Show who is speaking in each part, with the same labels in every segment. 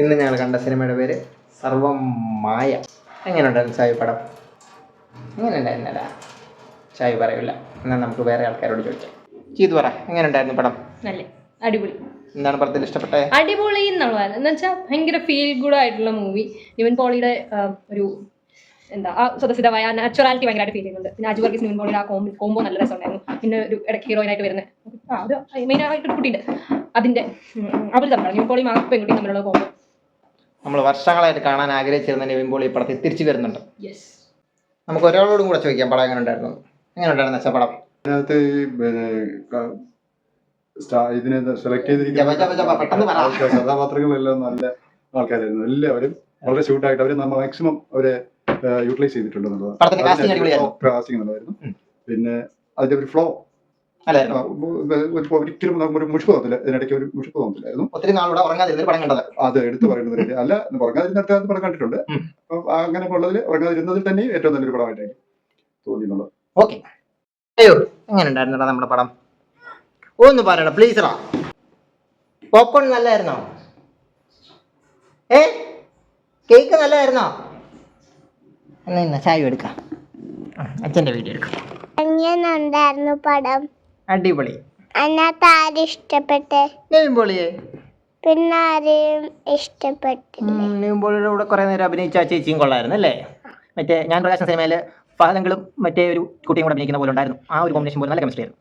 Speaker 1: ഇന്ന് ഞങ്ങൾ കണ്ട സിനിമയുടെ പേര് സർവം മായ. എങ്ങനെയുണ്ടായിരുന്നു ചായ പടം? എങ്ങനെയുണ്ടായിരുന്നല്ല ചായ പറയൂല. എന്നാൽ നമുക്ക് വേറെ ആൾക്കാരോട് ചോദിക്കാം. ചെയ്തു പറ എങ്ങനെയുണ്ടായിരുന്നു പടം?
Speaker 2: നല്ല അടിപൊളി.
Speaker 1: എന്താണ് പടത്തിൽ ഇഷ്ടപ്പെട്ടത്?
Speaker 2: അടിപൊളി എന്നുള്ളതാണ്. എന്ന് വെച്ചാൽ ഭയങ്കര ഫീൽ ഗുഡ് ആയിട്ടുള്ള മൂവി നിവിൻ പോളിയുടെ ഒരു എന്താ ആ സദസ്യതമായ നാച്ചുറാലിറ്റി ഭയങ്കരമായിട്ട് ഫീൽ ചെയ്യുന്നുണ്ട്. പിന്നെ അജു വർഗീസ് നിവിൻ പോളിയുടെ ആ കോമ്പോ കോമ്പോ നല്ല രസമുണ്ടായിരുന്നു. പിന്നെ ഒരു ഇടയ്ക്ക് ഹീറോയിൻ ആയിട്ട് വരുന്നത് ആ മെയിൻ ആയിട്ട് കുട്ടിയുണ്ട്. അതിന്റെ അവർ തമ്മിലാണ്. നിവിൻ പോളിയും ആ പെൺകുട്ടിയും തമ്മിലുള്ള കോമ്പോ
Speaker 1: നമ്മൾ വർഷങ്ങളായിട്ട് കാണാൻ ആഗ്രഹിച്ചിരുന്ന നിവിൻ പോളി ഈ പടത്തിൽ തിരിച്ചു വരുന്നുണ്ട്.
Speaker 2: യെസ്
Speaker 1: നമുക്ക് ഒരാളോടും കൂടെ ചോദിക്കാം പടം എങ്ങനെ ഉണ്ടായിരുന്നു? എങ്ങനെ ഉണ്ടായിരുന്നു വെച്ചാൽ പടം?
Speaker 3: അതിനകത്ത് ഈ പിന്നെ ക- സ്റ്റാ- ഇതിനെ സെലക്ട്
Speaker 1: ജപ, ജപ, ജപ, പെട്ടെന്ന് പറ.
Speaker 3: ചെയ്തിരിക്കുന്ന കഥാപാത്രങ്ങളെല്ലാം നല്ല ആൾക്കാരായിരുന്നു. എല്ലാവരും വളരെ ഷൂട്ടായിട്ട് അവർ നമ്മൾ മാക്സിമം അവരെ യൂട്ടിലൈസ് ചെയ്തിട്ടുണ്ട്
Speaker 1: പടത്തിന്റെ casting അടിപൊളിയായിരുന്നു.
Speaker 3: കാസ്റ്റിംഗ് നല്ലതായിരുന്നു
Speaker 1: ഉം.
Speaker 3: പിന്നെ അതിന്റെ ഒരു ഫ്ലോ
Speaker 1: അല്ലായിരുന്നു
Speaker 3: ഒരിക്കലും നമുക്ക് ഒരു മുഷിപ്പ് തോന്നില്ല ഇതിനിടയ്ക്ക് ഒരു മുഷിപ്പ് തോന്നില്ലായിരുന്നു
Speaker 1: ഒത്തിരി നാളൂടെ ഉറങ്ങാതിരുന്ന പടം കണ്ടത്.
Speaker 3: അത് എടുത്തു പറയുന്നത് അല്ല ഉറങ്ങാതിരുന്നിട്ട് അത് പടം കണ്ടിട്ടുണ്ട്. അപ്പൊ അങ്ങനെ ഉള്ളതിൽ ഉറങ്ങാതിരുന്നതിൽ തന്നെ ഏറ്റവും നല്ലൊരു പടമായിട്ടാണ് തോന്നിയുള്ളത്
Speaker 1: ഓക്കെ. അയ്യോ എങ്ങനെ ഉണ്ടായിരുന്നടാ നമ്മുടെ പടം? ഒന്ന് പറയടാ പ്ലീസറാ പോപ്കോൺ നല്ലായിരുന്നോ? ഏ? കേക്ക് നല്ലായിരുന്നോ? എന്നാ ചായ എടുക്കാം. അച്ഛന്റെ അച്ഛന്റെ വീഡിയോ എടുക്കാം.
Speaker 4: എങ്ങനെയുണ്ടായിരുന്നു പടം?
Speaker 1: അടിപൊളി.
Speaker 4: അതിനകത്ത് ഇഷ്ടപ്പെട്ടേ.
Speaker 1: നെയ്മ്പോളിയെ
Speaker 4: പിന്നെ ആരെയും ഇഷ്ടപ്പെട്ടില്ല
Speaker 1: നെയ്മ്പോളിയുടെ കൂടെ കുറേ നേരം അഭിനയിച്ച ആ ചേച്ചിയും കൊള്ളായിരുന്നു അല്ലേ? മറ്റേ ഞാൻ പ്രകാശൻ സിനിമയിൽ ഫലങ്ങളും മറ്റേ ഒരു കുട്ടിയും കൂടെ അഭിനയിക്കുന്ന പോലെ ഉണ്ടായിരുന്നു. ആ ഒരു കോമ്പിനേഷൻ പോലെ നല്ല കെമിസ്ട്രി ആയിരുന്നു.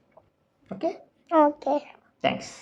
Speaker 1: Okay
Speaker 4: okay
Speaker 1: thanks